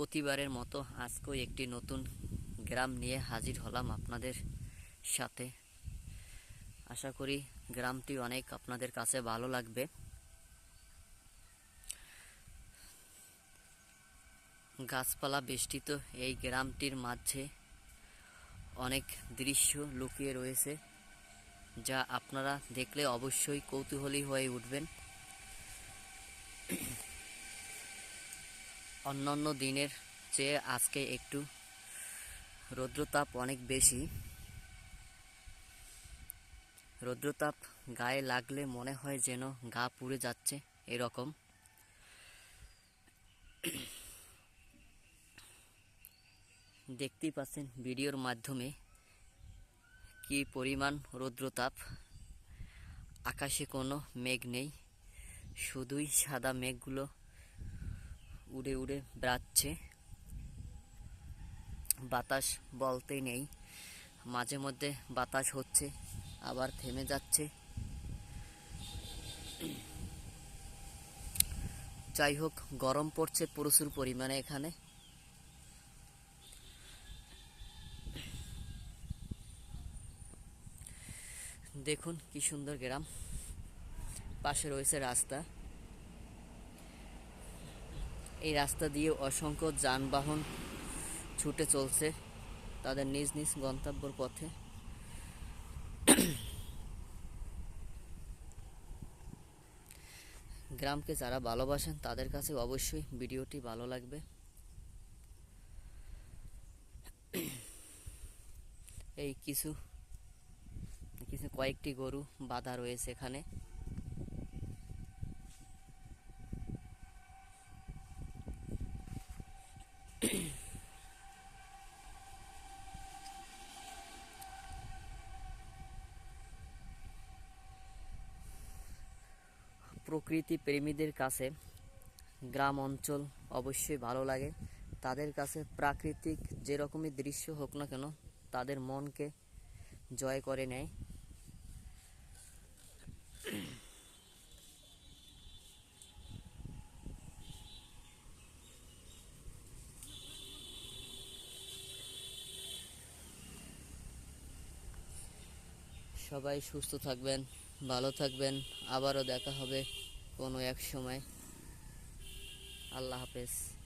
প্রতিবারের মতো আজকেও একটি নতুন গ্রাম নিয়ে হাজির হলাম আপনাদের সাথে। আশা করি গ্রামটি অনেক আপনাদের কাছে ভালো লাগবে। গাছপালা বেষ্টিত এই গ্রামটির মাঝে অনেক দৃশ্য লুকিয়ে রয়েছে, যা আপনারা দেখলে অবশ্যই কৌতূহলী হয়ে উঠবেন। অন্যান্য দিনের চেয়ে আজকে একটু রৌদ্রতাপ অনেক বেশি। রৌদ্রতাপ গায়ে লাগলে মনে হয় যেন গা পুড়ে যাচ্ছে এরকম। দেখতেই পাচ্ছেন ভিডিওর মাধ্যমে কি পরিমাণ রৌদ্রতাপ। আকাশে কোনো মেঘ নেই, শুধুই সাদা মেঘগুলো উড়ে উড়ে বেড়াচ্ছে। বাতাস বলতে নেই। মাঝে মধ্যে বাতাস হচ্ছে, আবার থেমে যাচ্ছে। যাই হোক, গরম পড়ছে প্রচুর পরিমাণে এখানে। দেখুন কি সুন্দর গ্রাম। পাশে রয়েছে রাস্তা। এই রাস্তা দিয়ে অসংখ্য যানবাহন ছুটে চলছে তাদের নিজ নিজ গন্তব্যর পথে। গ্রামকে যারা ভালোবাসেন, তাদের কাছে অবশ্যই ভিডিওটি ভালো লাগবে। এই কিছু কিছু কয়েকটি গরু বাঁধা রয়েছে এখানে। প্রকৃতি প্রেমীদের কাছে গ্রাম অঞ্চল অবশ্যই ভালো লাগে। তাদের কাছে প্রাকৃতিক যেরকমই দৃশ্য হোক না কেন, তাদের মনকে জয় করে নেয়। সবাই সুস্থ থাকবেন। ভালো থাকবেন আবারও দেখা হবে কোনো এক সময়। আল্লাহ হাফেজ।